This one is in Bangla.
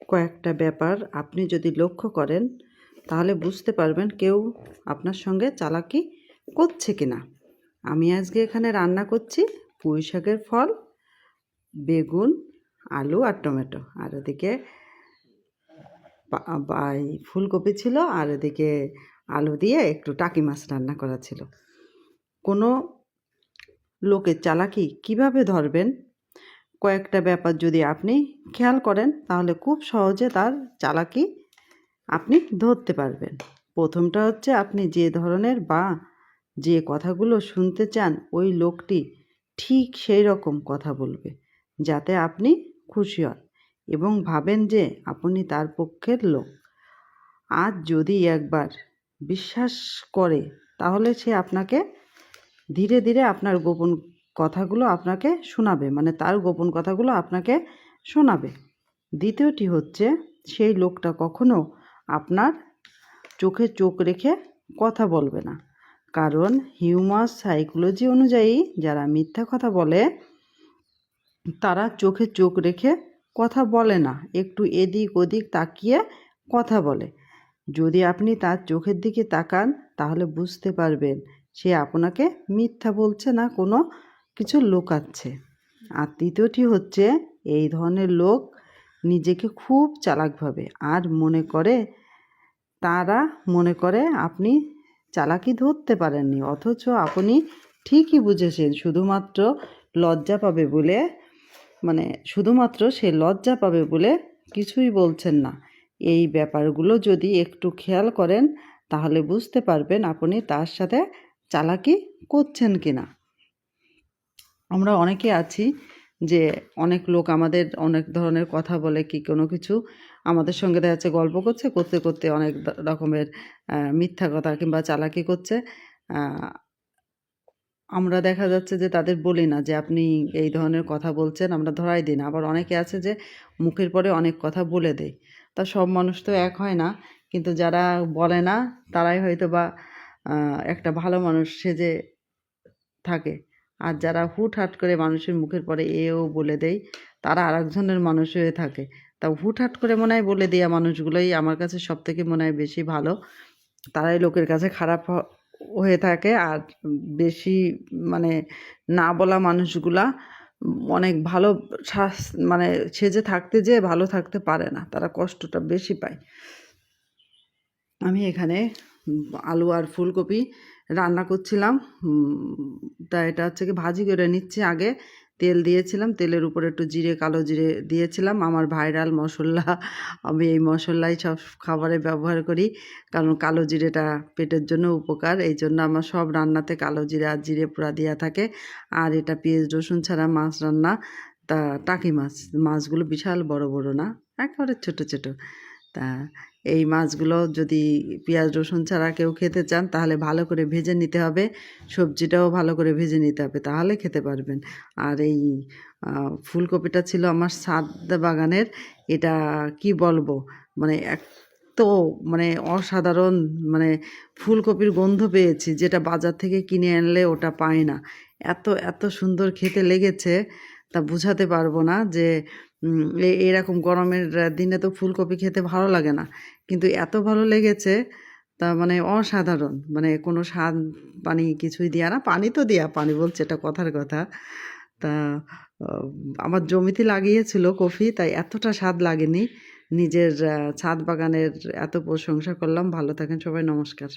কয়েকটা ব্যাপার আপনি যদি লক্ষ্য করেন, তাহলে বুঝতে পারবেন কেউ আপনার সঙ্গে চালাকি করছে কিনা। আমি আজকে এখানে রান্না করছি পুঁই শাকের ফল, বেগুন, আলু আর টমেটো। আর এই ফুলকপি ছিল আর এদিকে আলু দিয়ে একটু টাকি মাছ রান্না করা ছিল। কোনো লোকের চালাকি কীভাবে ধরবেন? কয়েকটা ব্যাপার যদি আপনি খেয়াল করেন, তাহলে খুব সহজে তার চালাকি আপনি ধরতে পারবেন। প্রথমটা হচ্ছে আপনি যে ধরনের বা যে কথাগুলো শুনতে চান, ওই লোকটি ঠিক সেই রকম কথা বলবে, যাতে আপনি খুশি হন এবং ভাবেন যে আপনি তার পক্ষের লোক। আজ যদি একবার বিশ্বাস করে, তাহলে সে আপনাকে ধীরে ধীরে আপনার গোপন কথাগুলো আপনাকে শোনাবে মানে তার গোপন কথাগুলো আপনাকে শোনাবে। দ্বিতীয়টি হচ্ছে, সেই লোকটা কখনো আপনার চোখে চোখ রেখে কথা বলবে না। কারণ হিউমাস সাইকোলজি অনুযায়ী যারা মিথ্যা কথা বলে, তারা চোখে চোখ রেখে কথা বলে না, একটু এদিক ওদিক তাকিয়ে কথা বলে। যদি আপনি তার চোখের দিকে তাকান, তাহলে বুঝতে পারবেন সে আপনাকে মিথ্যা বলছে না কোনো কিছু লুকাচ্ছে। আর তৃতীয়টি হচ্ছে, এই ধরনের লোক নিজেকে খুব চালাক ভাবে আর মনে করে, তারা মনে করে আপনি চালাকি ধরতে পারেননি, অথচ আপনি ঠিকই বুঝেছেন, শুধুমাত্র লজ্জা পাবে বলে মানে শুধুমাত্র সে লজ্জা পাবে বলে কিছুই বলছেন না। এই ব্যাপারগুলো যদি একটু খেয়াল করেন, তাহলে বুঝতে পারবেন আপনি তার সাথে চালাকি করছেন কি না আমরা অনেকে আছি যে অনেক লোক আমাদের অনেক ধরনের কথা বলে কি কোনো কিছু আমাদের সঙ্গে দেখা যাচ্ছে গল্প করছে, করতে করতে অনেক রকমের মিথ্যা কথা কিংবা চালাকি করছে। আমরা দেখা যাচ্ছে যে তাদের বলি না যে আপনি এই ধরনের কথা বলছেন, আমরা ধরাই দিই না। আবার অনেকে আছে যে মুখের পরে অনেক কথা বলে দেয়। তা সব মানুষ তো এক হয় না, কিন্তু যারা বলে না তারাই হয়তো বা একটা ভালো মানুষ সেজে থাকে। আর যারা হুটহাট করে মানুষের মুখের পরে এও বলে দেয়, তারা আরেকজনের মানুষ হয়ে থাকে। তা হুটহাট করে মনে হয় বলে দেওয়া মানুষগুলোই আমার কাছে সব থেকে মনে হয় বেশি ভালো। তারাই লোকের কাছে খারাপ হয়ে থাকে আর বেশি মানে না বলা মানুষগুলা অনেক ভালো শ্বাস- মানে সেজে থাকতে যেয়ে ভালো থাকতে পারে না। তারা কষ্টটা বেশি পায়। আমি এখানে আলু আর ফুলকপি রান্না করছিলাম। তা এটা হচ্ছে কি ভাজি করে নিচ্ছি আগে। তেল দিয়েছিলাম, তেলের উপরে একটু জিরে, কালো জিরে দিয়েছিলাম। আমার ভাইরাল মশলা, আমি এই মশলাই সব খাবারে ব্যবহার করি, কারণ কালো জিরেটা পেটের জন্য উপকার। এই জন্য আমার সব রান্নাতে কালো জিরে আর জিরে পোড়া দেওয়া থাকে। আর এটা পেঁয়াজ, রসুন ছাড়া মাছ রান্না, তা টাকি মাছ, মাছগুলো বিশাল বড় বড় না, একেবারে ছোট ছোট। তা এই মাছগুলো যদি পেঁয়াজ, রসুন ছাড়া কেউ খেতে চান, তাহলে ভালো করে ভেজে নিতে হবে। সবজিটাও ভালো করে ভেজে নিতে হবে, তাহলে খেতে পারবেন। আর এই ফুলকপিটা ছিল আমার ছাদ বাগানের। এটা কি বলব? মানে এত মানে অসাধারণ মানে ফুলকপির গন্ধ পেয়েছি, যেটা বাজার থেকে কিনে আনলে ওটা পায় না। এত এত সুন্দর খেতে লেগেছে, তা বোঝাতে পারব না যে এরকম গরমের দিনে তো ফুলকপি খেতে ভালো লাগে না। কিন্তু এত ভালো লেগেছে, তা মানে অসাধারণ। মানে কোনো স্বাদ পানি কিছুই দেয়া না, পানি তো দেয়া, পানি বলছে এটা কথার কথা। তা আমার জমিতে লাগিয়েছিল কফি, তাই এতটা স্বাদ লাগেনি। নিজের ছাদ বাগানের এত প্রশংসা করলাম। ভালো থাকেন সবাই, নমস্কার।